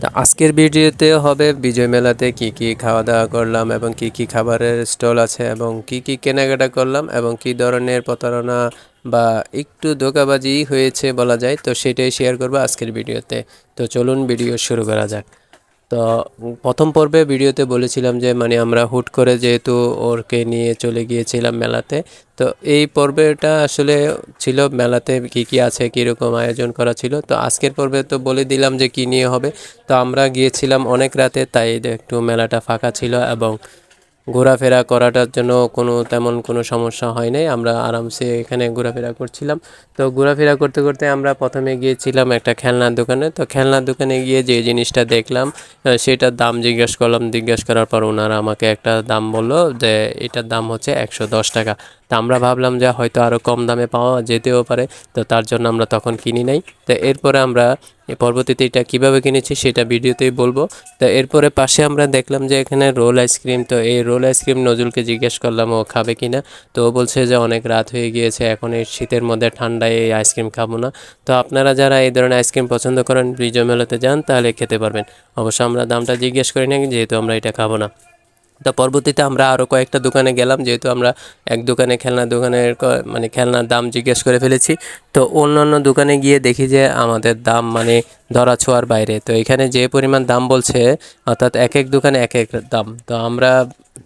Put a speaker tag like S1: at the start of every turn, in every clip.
S1: তা আজকের ভিডিওতে হবে বিজয় মেলাতে কি কি খাওয়া দাওয়া করলাম এবং কি কি খাবারের স্টল আছে এবং কি কি কেনাকাটা করলাম এবং কি ধরনের প্রতারণা বা একটু ধোকাবাজি হয়েছে বলা যায়, তো সেটাই শেয়ার করব আজকের ভিডিওতে। তো চলুন ভিডিও শুরু করা যাক। তো প্রথম পর্বে ভিডিওতে বলেছিলাম যে মানে আমরা হুট করে যেহেতু ওরকে নিয়ে চলে গিয়েছিলাম মেলাতে, তো এই পর্বেটা আসলে ছিল মেলাতে কি কি আছে, কীরকম আয়োজন করা ছিল। তো আজকের পর্বে তো বলে দিলাম যে কি নিয়ে হবে। তো আমরা গিয়েছিলাম অনেক রাতে, তাই একটু মেলাটা ফাঁকা ছিল এবং ঘোরাফেরা করাটার জন্য কোনো তেমন কোনো সমস্যা হয় নাই। আমরা আরামসে এখানে ঘোরাফেরা করছিলাম। তো ঘোরাফেরা করতে করতে আমরা প্রথমে গিয়েছিলাম একটা খেলনার দোকানে। তো খেলনার দোকানে গিয়ে যে জিনিসটা দেখলাম সেটার দাম জিজ্ঞেস করলাম। জিজ্ঞেস করার পর ওনারা আমাকে একটা দাম বলল যে, এটার দাম হচ্ছে একশো দশ টাকা। তা আমরা ভাবলাম যে হয়তো আরও কম দামে পাওয়া যেতেও পারে, তো তার জন্য আমরা তখন কিনি নাই। তো এরপরে আমরা পরবর্তীতে এটা কীভাবে কিনেছি সেটা ভিডিওতেই বলব। তো এরপরে পাশে আমরা দেখলাম যে এখানে রোল আইসক্রিম, তো এই রোল আইসক্রিম নজরুলকে জিজ্ঞেস করলাম ও খাবে কিনা। তো ও বলছে যে অনেক রাত হয়ে গিয়েছে, এখন এই শীতের মধ্যে ঠান্ডায় এই আইসক্রিম খাব না। তো আপনারা যারা এই ধরনের আইসক্রিম পছন্দ করেন বিজয় মেলাতে যান, তাহলে খেতে পারবেন। অবশ্য আমরা দামটা জিজ্ঞেস করি না যেহেতু আমরা এটা খাব না। তো পরবর্তীতে আমরা আরও কয়েকটা দোকানে গেলাম, যেহেতু আমরা এক দোকানে খেলনা দোকানের মানে খেলনার দাম জিজ্ঞেস করে ফেলেছি। তো অন্যান্য দোকানে গিয়ে দেখি যে আমাদের দাম মানে ধরা ছোঁয়ার বাইরে। তো এখানে যে পরিমাণ দাম বলছে, অর্থাৎ এক এক দোকানে এক এক দাম। তো আমরা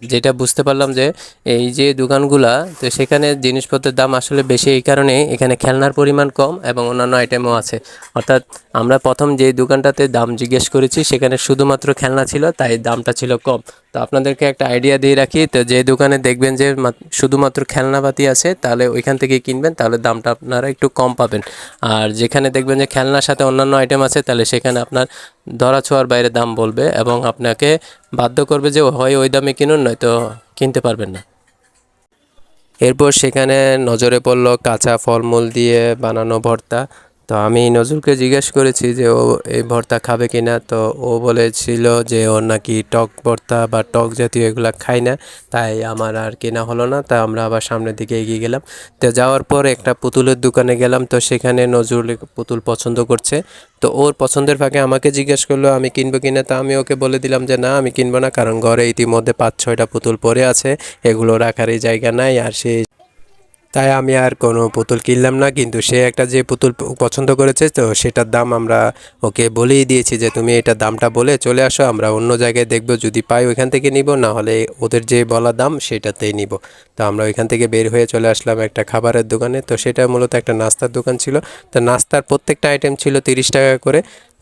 S1: যেটা বুঝতে পারলাম যে এই যে দোকানগুলা, তো সেখানে জিনিসপত্রের দাম আসলে বেশি এই কারণে এখানে খেলনার পরিমাণ কম এবং অন্যান্য আইটেমও আছে। অর্থাৎ আমরা প্রথম যে দোকানটাতে দাম জিজ্ঞেস করেছি, সেখানে শুধুমাত্র খেলনা ছিল, তাই দামটা ছিল কম। তো আপনাদেরকে একটা আইডিয়া দিয়ে রাখি, তো যে দোকানে দেখবেন যে মাত- শুধুমাত্র খেলনাপাতি আছে, তাহলে ওইখান থেকে কিনবেন, তাহলে দামটা আপনারা একটু কম পাবেন। আর যেখানে দেখবেন যে খেলনার সাথে অন্যান্য আইটেম আছে, তাহলে সেখানে আপনার ধরা ছোঁয়ার বাইরে দাম বলবে এবং আপনাকে বাধ্য করবে যে হয় ওই দামে কিনুন, নয়তো কিনতে পারবেন না। এরপর সেখানে নজরে পড়ল কাঁচা ফলমূল দিয়ে বানানো ভর্তা। তো আমি নজরুলকে জিজ্ঞেস করেছি যে ও এই ভর্তা খাবে কি না তো ও বলেছিল যে ও নাকি টক ভর্তা বা টক জাতীয় এগুলো খায় না, তাই আমার আর কেনা হলো না, তা আমরা আবার সামনের দিকে এগিয়ে গেলাম। তো যাওয়ার পর একটা পুতুলের দোকানে গেলাম, তো সেখানে নজরুল পুতুল পছন্দ করছে। তো ওর পছন্দের ফাঁকে আমাকে জিজ্ঞেস করল, আমি কিনবো কিনা? তা আমি ওকে বলে দিলাম যে, না, আমি কিনবো না, কারণ ঘরে ইতিমধ্যে পাঁচ ছয়টা পুতুল পড়ে আছে, এগুলো রাখারই জায়গা নাই, আর সে তাই আমি আর কোনো পুতুল কিনলাম না, কিন্তু সে একটা যে পুতুল পছন্দ করেছে, তো সেটার দাম আমরা ওকে বলেই দিয়েছি যে তুমি এটার দামটা বলে চলে আসো, আমরা অন্য জায়গায় দেখব, যদি পাই ওইখান থেকে নিব, না হলে ওদের যে বলা দাম সেটাতেই নিব। তো আমরা ওইখান থেকে বের হয়ে চলে আসলাম একটা খাবারের দোকানে, তো সেটা মূলত একটা নাস্তার দোকান ছিল। তো নাস্তার প্রত্যেকটা আইটেম ছিল তিরিশ টাকা করে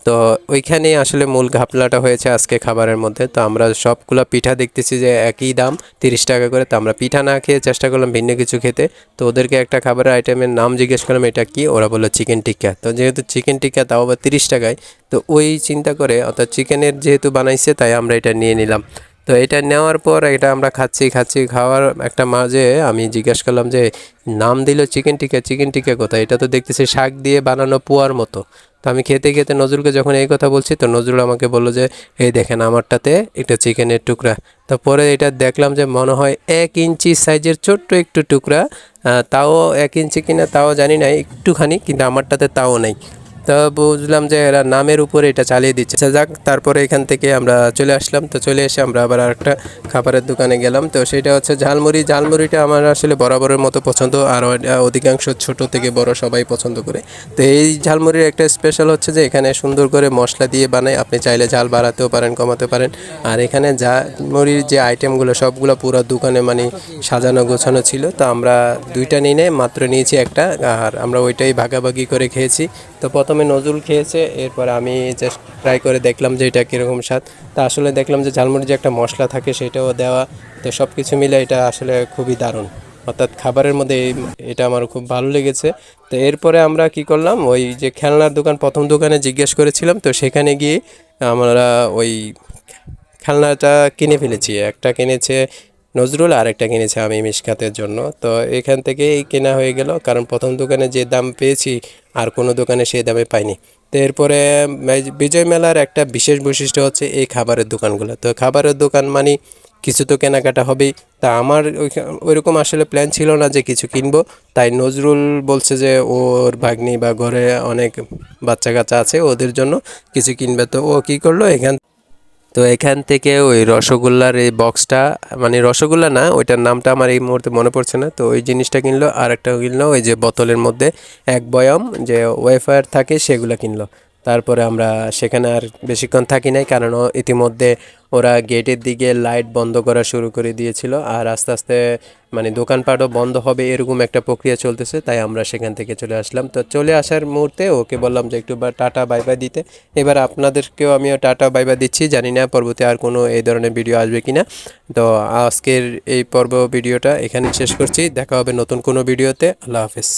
S1: তো ওইখানেই আসলে মূল ঘাপলাটা হয়েছে আজকে খাবারের মধ্যে। তো আমরা সবগুলো পিঠা দেখতেছি যে একই দাম, তিরিশ টাকা করে। তো আমরা পিঠা না খেয়ে চেষ্টা করলাম ভিন্ন কিছু খেতে। তো ওদেরকে একটা খাবারের আইটেমের নাম জিজ্ঞেস করলাম, এটা কি? ওরা বলল চিকেন টিক্কা তো যেহেতু চিকেন টিক্কা তাও আবার তিরিশ টাকায়, তো ওই চিন্তা করে, অর্থাৎ চিকেনের যেহেতু বানাইছে, তাই আমরা এটা নিয়ে নিলাম। তো এটা নেওয়ার পর এটা আমরা খাচ্ছি খাচ্ছি, খাওয়ার একটা মাঝে আমি জিজ্ঞেস করলাম যে, নাম দিল চিকেন টিকা চিকেন টিকা কোথায়? এটা তো দেখতেছি শাক দিয়ে বানানো পোয়ার মতো। তো আমি খেতে খেতে নজরুলকে যখন এই কথা বলছি, তো নজরুল আমাকে বলল যে, এই দেখেন আমারটাতে এটা চিকেনের টুকরা। তো পরে এটা দেখলাম যে, মনে হয় এক ইঞ্চি সাইজের ছোট্ট একটু টুকরা। তাও এক ইঞ্চি কিনা তাও জানি না, একটুখানি, কিন্তু আমারটাতে তাও নেই। তো বুঝলাম যে এরা নামের উপরে এটা চালিয়ে দিচ্ছে। আচ্ছা যাক, তারপরে এখান থেকে আমরা চলে আসলাম। তো চলে এসে আমরা আবার আরেকটা খাবারের দোকানে গেলাম। তো সেটা হচ্ছে ঝালমুড়ি। ঝালমুড়িটা আমার আসলে বরাবরের মতো পছন্দ, আর অধিকাংশ ছোট থেকে বড় সবাই পছন্দ করে। তো এই ঝালমুড়ির একটা স্পেশাল হচ্ছে যে এখানে সুন্দর করে মশলা দিয়ে বানায়। আপনি চাইলে ঝাল বাড়াতেও পারেন কমাতে পারেন। আর এখানে ঝালমুড়ির যে আইটেমগুলো সবগুলো পুরো দোকানে মানে সাজানো গোছানো ছিল। তো আমরা দুইটা নিয়ে মাত্র নিয়েছি একটা, আর আমরা ওইটাই ভাগাভাগি করে খেয়েছি। তো প্রথমে নজরুল খেয়েছে, এরপর আমি জাস্ট ট্রাই করে দেখলাম যে এটা কীরকম স্বাদ। তা আসলে দেখলাম যে ঝালমুড়ি যে একটা মশলা থাকে সেটাও দেওয়া, তো সব কিছু মিলে এটা আসলে খুবই দারুণ। অর্থাৎ খাবারের মধ্যে এটা আমার খুব ভালো লেগেছে। তো এরপরে আমরা কি করলাম, ওই যে খেলনার দোকান, প্রথম দোকানে জিজ্ঞেস করেছিলাম, তো সেখানে গিয়ে আমরা ওই খেলনাটা কিনে ফেলেছি। একটা কিনেছে নজরুল আর একটা কিনেছে আমি মিশকাতের জন্য। তো এখান থেকেই কেনা হয়ে গেল। কারণ প্রথম দোকানে যে দাম পেয়েছি, আর কোনো দোকানে সেই দামে পাইনি। তো এরপরে বিজয় মেলার একটা বিশেষ বৈশিষ্ট্য হচ্ছে এই খাবারের দোকানগুলো। তো খাবারের দোকান মানে কিছু তো কেনাকাটা হবেই। তা আমার ওইরকম আসলে প্ল্যান ছিল না যে কিছু কিনবো। তাই নজরুল বলছে যে ওর ভাগ্নি বা ঘরে অনেক বাচ্চা কাচ্চা আছে, ওদের জন্য কিছু কিনবে। তো ও কী করল, এখান তো এখান থেকে ওই রসগোল্লার এই বক্সটা মানে রসগোল্লা না, ওইটার নামটা আমার এই মুহূর্তে মনে পড়ছে না। তো ওই জিনিসটা কিনলো আর একটা কিনলো, ওই যে বোতলের মধ্যে এক বয়ম যে ওয়েফার থাকে, সেগুলো কিনলো। তারপরে আমরা সেখানে আর বেশিক্ষণ থাকি নাই, কারণ ইতিমধ্যে ওরা গেটের দিকে লাইট বন্ধ করা শুরু করে দিয়েছিল আর আস্তে আস্তে মানে দোকানপাটও বন্ধ হবে এরকম একটা প্রক্রিয়া চলতেছে, তাই আমরা সেখান থেকে চলে আসলাম। তো চলে আসার মুহূর্তে ওকে বললাম যে একটু টাটা বাই বাই দিতে। এবার আপনাদেরকেও আমিও টাটা বাই বাই দিচ্ছি, জানি না পরবর্তী আর কোনো এই ধরনের ভিডিও আসবে কিনা। তো আজকের এই পর্ব ভিডিওটা এখানে শেষ করছি, দেখা হবে নতুন কোনো ভিডিওতে আল্লাহ হাফেজ।